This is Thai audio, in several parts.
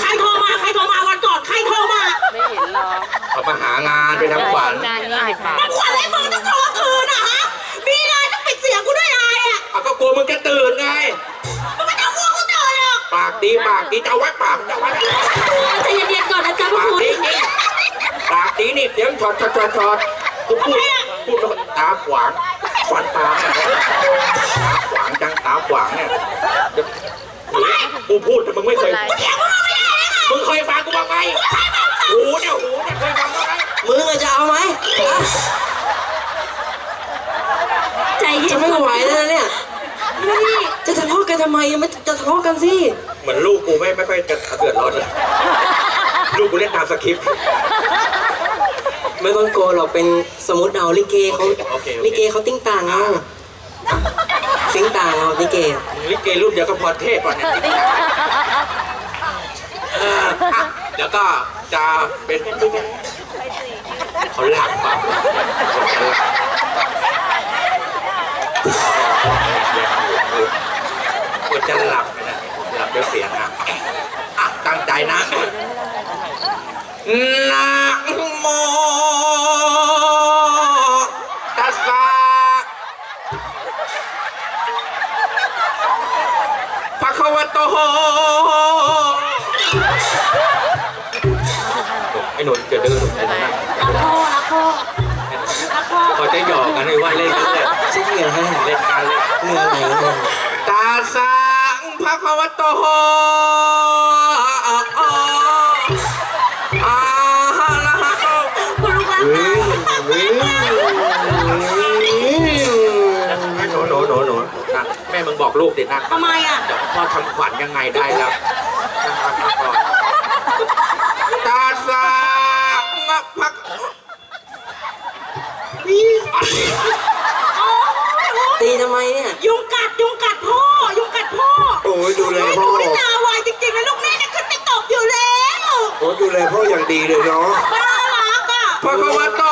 ใครโทรมา ใครโทรมาวันก่อน ใครโทรมาไม่เห็นหรอกเขามาหางานไปทำขวัญงานนี้ดีกว่ามันขวัญให้มึงต้องโทรคืนอะฮะ มีไลน์ต้องปิดเสียงกูด้วยไลน์อะอะก็กลัวมึงจะตื่นไง มึงไม่ต้องง่วงกูตื่นหรอกปากดีปากดีจะเอาไว้ปากจะเอาไว้ใจเย็นๆก่อนนะจ๊ะพวกปากคุณดีจริงปากดีนี่เดี๋ยวช็อตช็อตช็อตช็อตกูพูดพูดแล้วมันตาขวางฟันตาเนี่ยตา กันสิ เหมือนลูกกูไม่ไม่ค่อยจะเดือดร้อนเลยลูกกูเล่นตามสคริปต์ ไม่ต้องโกลัวหรอกเป็นสมมติเอาลิเกเขาโอเคโอเค ลิเกเขาติ้งต่างเอาติ้งต่างเอาลิเกลิเกรุ่นเดียวกับพรเทพก่อนเนี่ยเอออะเดี๋ยวก็จะเป็นเขาหลับเปล่า ไอ้หนุ่นนั่งรักพ่อรักพ่อรักพ่อเขาจะหยอกกันเลยว่าเล่นกันเลยชิเหนื่อยให้เล่นกันเลยเหนื่อยไหนเนี่ยตาสังพระคะวะโตอาละหะโตคุณลูกรักเฮ้ยเฮ้ยหนูหนูหนูหนูนั่งแม่มึงบอกลูกดินั่งทำไมอะเดี๋ยวพ่อทำขวัญยังไงได้แล้วนั่งนั่งนั่งก่อนตาสัง พระโอ้ยโอ้ยตีทำไมเนี่ย ยุงกัดยุงกัดพ่อ ยุงกัดพ่อโอ้ยดูแลโอ้ยหพ่นูอนี่ตาไวจริงๆนะลูกนี่เนี่ยขึ้นไปตบอยู่แล้วโอ้ยดูแลพ่ออย่างดีเลยเนาะน่ารักอะ พระคะวะโต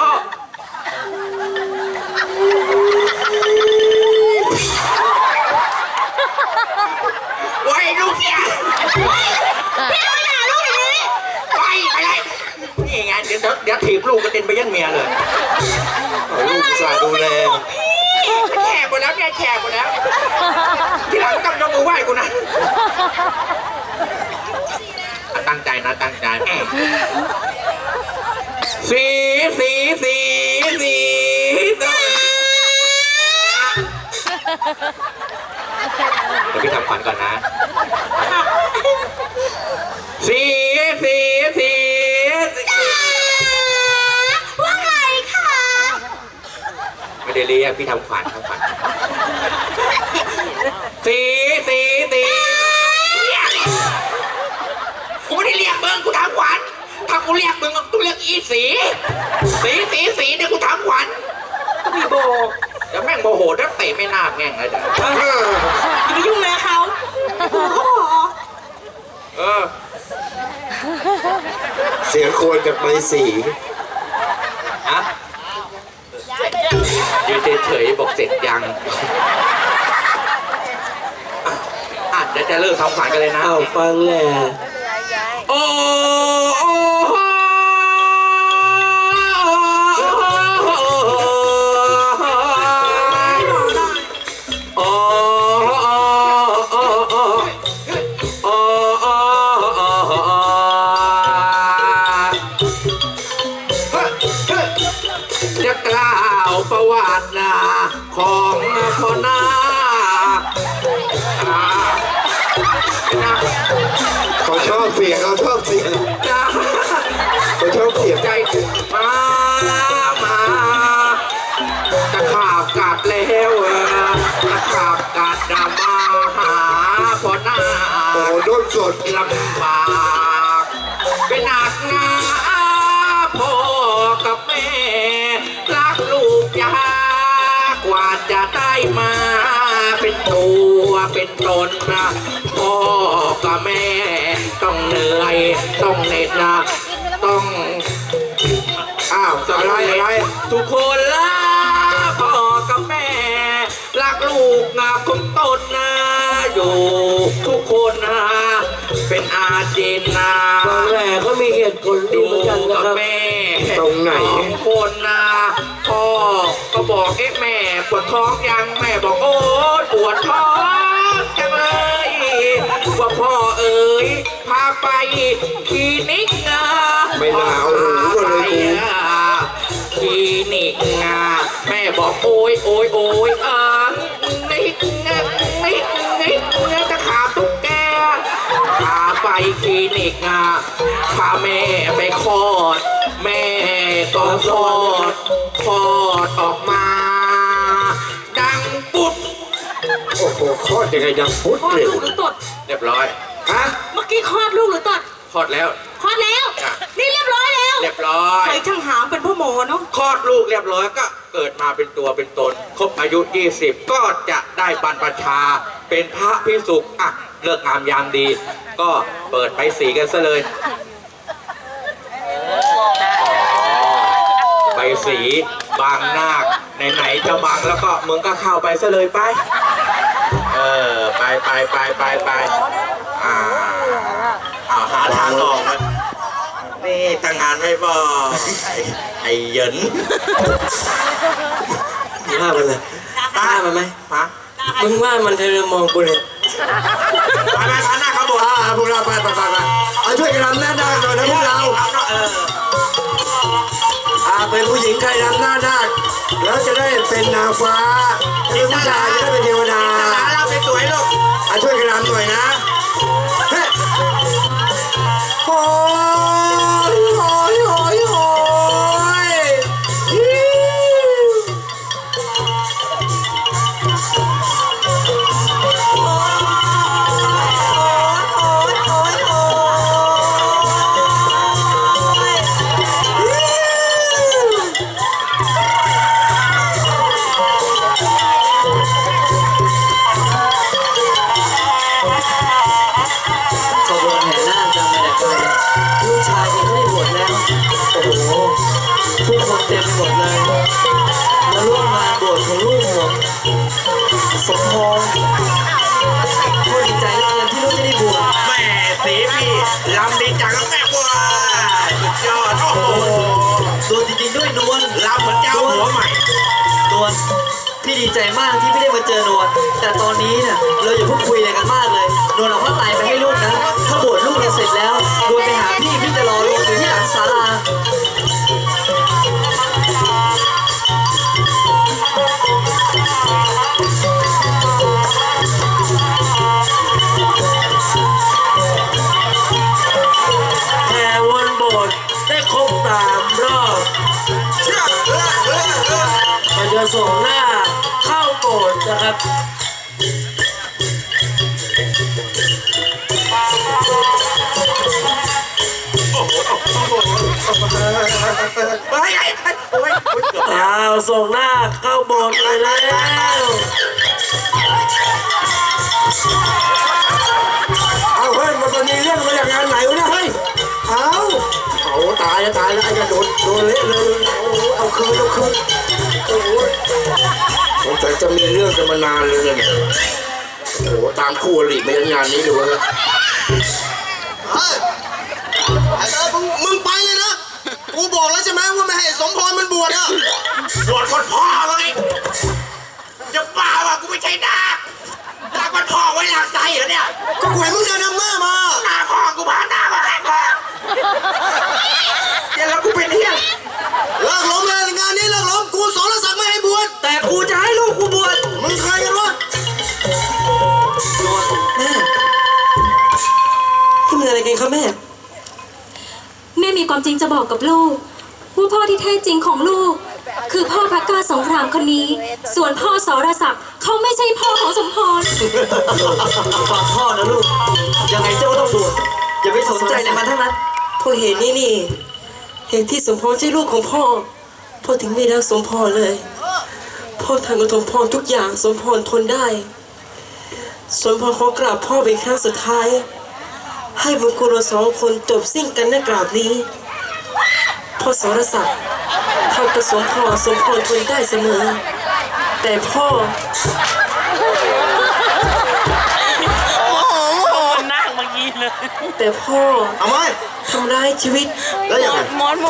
อ้อไว้ลูกเนี่ย พี่ไม่ด่าลูกอย่างนี้ ไปไปเลยนี่ไงเดี๋ยวเดี๋ยวเดี๋ยวถีบลูกกระเด็นไปยันเมียเลยเอาลูกอุตสาห์ดูแลแฉกหมดแล้วเนี่ยแฉกหมดแล้ว ทีหลังไม่ต้องยกมือไหว้กูนะ ตั้งใจนะตั้งใจสีสีสีสีเดี๋ยวพี่ทำขวัญก่อนนะ ไม่ได้เรียกพี่ทำขวัญทำขวัญสีสีสีกูไม่ได้เรียกมึงกูทำขวัญถ้ากูเรียกมึงกูเรียกอีสีสีสีสีเดี๋ยวกูทำขวัญก็พี่โบเดี๋ยวแม่งโมโหแล้วเตะไม่น่าแง่งเลยเดี๋ยวอย่าไปยุ่งเลยกับเขาโอ้โหเออเสียงโคยจากใบสีฮะ ยืนเฉยๆบอกเสร็จยังอะอะเดี๋ยวจะเลิกทำขวันกันเลยนะ เอาฟังแหละ ชอบเสียงนะเขาชอบเสียงใจมามาตะขาบกัดแล้วเออตะขาบกัดดามาหาพอหน้าโอ้ด้นสดลำบากเป็นหนักหนาพ่อกับแม่รักลูกยากกว่าจะได้มา ตัวเป็นตนนะพ่อกับแม่ต้องเหนื่อยต้องเหน็ดหนะต้องอ้าวอะไรอะไรทุกคนละพ่อกับแม่ รักลูกนะคงต้นนะอยู่ทุกคนนะเป็นอาเจนนาบางแหล่ก็มีเหตุผลดีดูเหมือนกันนะกับครับแม่ตรงไหน สองคนนะพ่อก็บอกเอ๊ะแม่ปวดท้องยังแม่บอกโอ๊ คลินิกนะไม่น่าเอาหูมาเลยกูคลินิกนะแม่บอกโอ๊ยโอ๊ยโอ๊ยอ่านิกนะนิกนิกนะจะขาตุ๊กแกพาไปคลินิกอะพาแม่ไปคลอด แม่ก็คลอดคลอดออกมา ดังปุ๊บโอ้โหคลอดยังไงยังพุทธคลอดเลยลูกหรือตดเรียบร้อย ฮะ เมื่อกี้คลอดลูกหรือตด คลอดแล้ว คลอดแล้ว จ้ะ นี่เรียบร้อยแล้วเรียบร้อย ใครช่างหามเป็นพ่อหมอเนาะคลอดลูกเรียบร้อยก็เกิดมาเป็นตัวเป็นตน ครบอายุ 20 ก็จะได้บรรพชา เป็นพระพิสุกอะเลิกงามยามดี ก็เปิดไปสีกันซะเลยใบสีบางนาคไหนๆจะบางแล้วก็มึงก็เข้าไปซะเลยไป เออ ไปไปไปไปไปอ่าเอาหา ทางออกมานี่ตั้งงานไม่บอกไอ้ไอ้เหยินว่ามันเลยว่ามันไหมฮะมึงว่ามันเธอมองกูเลยไปไปไปหน้าเขาบอกอ่าพวกเราไปไปไปไปเอาช่วยกันรำหน้าด้านหน่อยนะพวกเราเอออ่าเป็นผู้หญิงใครรำหน้าด้านแล้วจะได้เป็นนางฟ้าเป็นผู้ชายจะได้เป็นเทว ใจมากที่ไม่ได้มาเจอนวลแต่ตอนนี้เนี่ยเราอย่าเพิ่งคุยอะไรกันมากเลยนวลเอาผ้าไตรไปให้ลูกนะถ้าบวชลูกเราเสร็จแล้วนวลไปหาพี่พี่จะรอลูกอยู่ที่หลังศาลาแห่วนโบสถ์ได้ครบสามรอบ มันจะส่งหน้าเข้าโบสถ์ นะครับเฮ้ยไอ้ไอ้โอ้ยอ้าวส่งหน้าเข้าโบสถ์เลยแล้วเอาเฮ้ยมันมีเรื่องมาจากงานไหนวะเนี่ยเฮ้ยเอาเอาตายแล้วตายแล้วไอ้กระโดดโดนเละเลยเอาเอาคืนเอาคืนโอ้ย จะมีเรื่องกันมานานเลยเนี่ยโอ้โหตามคู่อริมายังงานนี้ดูวะเฮ้ยไอ้เออมึงมึงไปเลยนะ กูบอกแล้วใช่ไหมว่าไม่ให้สมพรมันบวชอะบวชคนพ่อเลยจะบ้าว่ะกูไม่ใช่นาครักคนพ่อไว้หลังใจเหรอเนี่ย ก็กูเห็นมึงเดินนำหน้ามา หน้าพ่อกูพาหน้า จริงจะบอกกับลูก ว่าพ่อที่แท้จริงของลูก คือพ่อพักกาสงครามคนนี้ ส่วนพ่อสรศักดิ์เขาไม่ใช่พ่อของสมพร ฟังพ่อนะลูก ยังไงเจ้าก็ต้องบวชอย่าไปสนใจในมันทั้งนั้นพราะเหตุนี้นี่เหตุที่สมพรใช่ลูกของพ่อ พ่อถึงไม่รักสมพรเลย พ่อทำกับสมพรทุกอย่างสมพรทนได้ สมพรขอกราบพ่อเป็นครั้งสุดท้าย ให้บุญคุณเราสองคนจบสิ้นกันในกราบนี้ พ่อสรศักดิ์ทำกับสมพรสมพรทนได้เสมอ แต่พ่อแต่พ่อทำไมทำร้ายชีวิตแล้วยังไง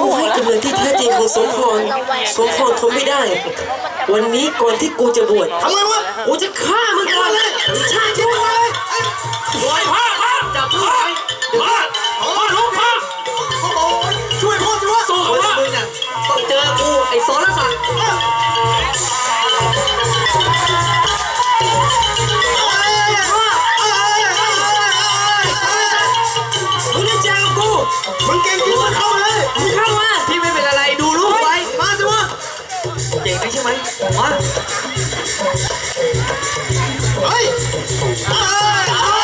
ผู้ให้กำเนิดที่แท้จริงของสมพรสมพรทนไม่ได้ วันนี้ก่อนที่กูจะบวชทำไมวะกูจะฆ่ามึงก่อนเลยใช่ช่วยเลยโอ้ยพ่อ ไหมใช่ไหมมาเฮ้ยเฮ้ยเฮ้ย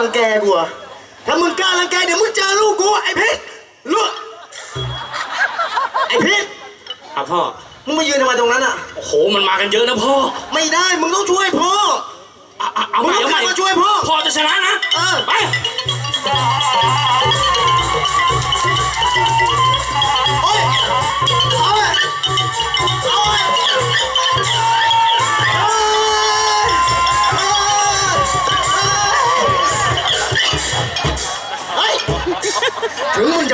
รังแกกูเหรอถ้ามึงกล้ารังแกเดี๋ยวมึงเจอลูกกูไอ้เพชรลูกไอ้เพชรอะพ่อ มึงมายืนทำไมตรงนั้นอะ โอ้โห มันมากันเยอะนะพ่อไม่ได้ มึงต้องช่วยพ่อ อะอะเอาใหม่เอาใหม่มึงต้องกลับมาช่วยพ่อ พ่อจะชนะนะ เออ ไป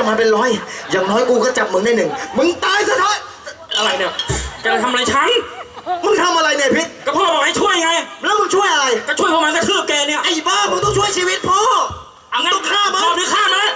มาเป็นร้อย อย่างน้อยกูก็จับมึงได้หนึ่ง มึงตายซะเถอะอะไรเนี่ยแกจะทำอะไรฉัน มึงทำอะไรเนี่ยพิษก็พ่อบอกให้ช่วยไง แล้วมึงช่วยอะไร ก็ช่วยพ่อมันกระทืบแกเนี่ย ไอ้บ้า มึงต้องช่วยชีวิตพ่อ เอางั้นต้องฆ่ามันพ่อหรือฆ่ามัน